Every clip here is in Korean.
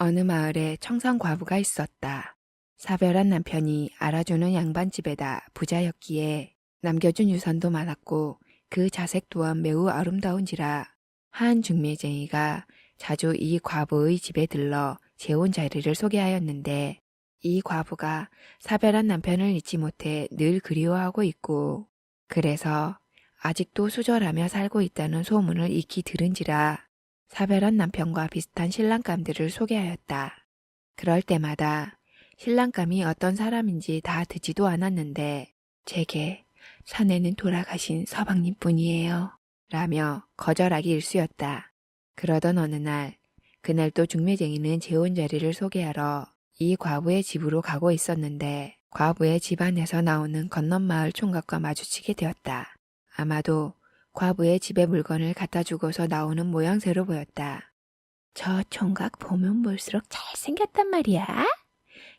어느 마을에 청산 과부가 있었다. 사별한 남편이 알아주는 양반 집에다 부자였기에 남겨준 유산도 많았고 그 자색 또한 매우 아름다운지라 한 중매쟁이가 자주 이 과부의 집에 들러 재혼 자리를 소개하였는데 이 과부가 사별한 남편을 잊지 못해 늘 그리워하고 있고 그래서 아직도 수절하며 살고 있다는 소문을 익히 들은지라 사별한 남편과 비슷한 신랑감들을 소개하였다. 그럴 때마다 신랑감이 어떤 사람인지 다 듣지도 않았는데 제게 사내는 돌아가신 서방님 뿐이에요. 라며 거절하기 일쑤였다. 그러던 어느 날 그날도 중매쟁이는 재혼 자리를 소개하러 이 과부의 집으로 가고 있었는데 과부의 집안에서 나오는 건넌마을 총각과 마주치게 되었다. 아마도 과부의 집에 물건을 갖다 주고서 나오는 모양새로 보였다. 저 총각 보면 볼수록 잘생겼단 말이야.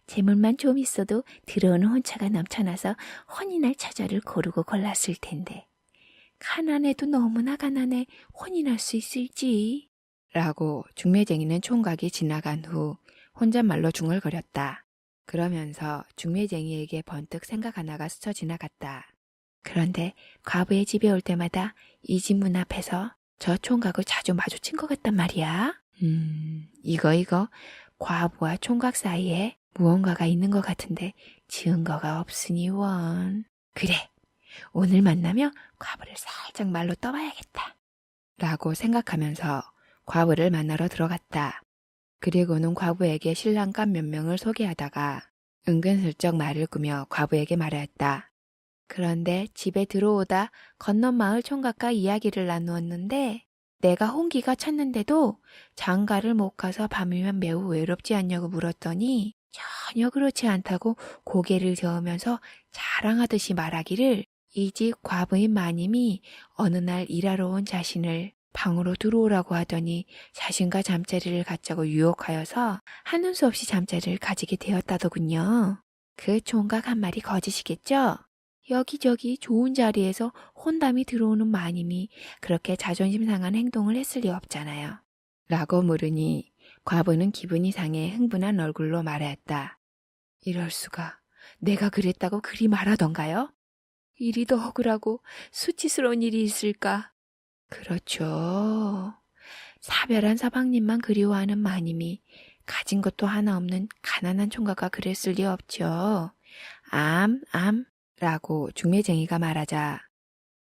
재물만 좀 있어도 들어오는 혼처가 넘쳐나서 혼인할 처자를 고르고 골랐을 텐데. 가난해도 너무나 가난해 혼인할 수 있을지. 라고 중매쟁이는 총각이 지나간 후 혼잣말로 중얼거렸다. 그러면서 중매쟁이에게 번뜩 생각 하나가 스쳐 지나갔다. 그런데 과부의 집에 올 때마다 이 집 문 앞에서 저 총각을 자주 마주친 것 같단 말이야. 음, 이거 이거 과부와 총각 사이에 무언가가 있는 것 같은데 지은 거가 없으니 원. 그래, 오늘 만나면 과부를 살짝 말로 떠봐야겠다. 라고 생각하면서 과부를 만나러 들어갔다. 그리고는 과부에게 신랑감 몇 명을 소개하다가 은근슬쩍 말을 꾸며 과부에게 말하였다. 그런데 집에 들어오다 건넌 마을 총각과 이야기를 나누었는데 내가 홍기가 찼는데도 장가를 못 가서 밤이면 매우 외롭지 않냐고 물었더니 전혀 그렇지 않다고 고개를 저으면서 자랑하듯이 말하기를 이 집 과부인 마님이 어느 날 일하러 온 자신을 방으로 들어오라고 하더니 자신과 잠자리를 갖자고 유혹하여서 하는 수 없이 잠자리를 가지게 되었다더군요. 그 총각 한 말이 거짓이겠죠? 여기저기 좋은 자리에서 혼담이 들어오는 마님이 그렇게 자존심 상한 행동을 했을 리 없잖아요. 라고 물으니 과부는 기분이 상해 흥분한 얼굴로 말하였다. 이럴 수가. 내가 그랬다고 그리 말하던가요? 일이 더 억울하고 수치스러운 일이 있을까? 그렇죠. 사별한 서방님만 그리워하는 마님이 가진 것도 하나 없는 가난한 총각과 그랬을 리 없죠. 암, 암, 라고 중매쟁이가 말하자.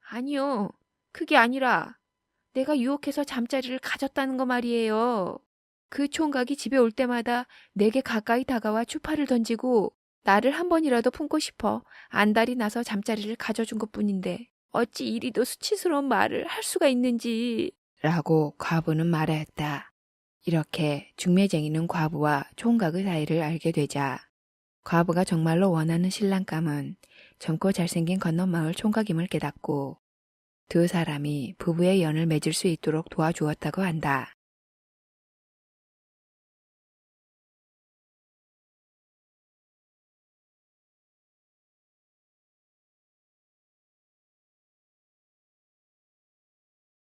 아니요, 그게 아니라 내가 유혹해서 잠자리를 가졌다는 거 말이에요. 그 총각이 집에 올 때마다 내게 가까이 다가와 추파를 던지고 나를 한 번이라도 품고 싶어 안달이 나서 잠자리를 가져준 것 뿐인데 어찌 이리도 수치스러운 말을 할 수가 있는지. 라고 과부는 말하였다. 이렇게 중매쟁이는 과부와 총각의 사이를 알게 되자 과부가 정말로 원하는 신랑감은 젊고 잘생긴 건넌마을 총각임을 깨닫고 두 사람이 부부의 연을 맺을 수 있도록 도와주었다고 한다.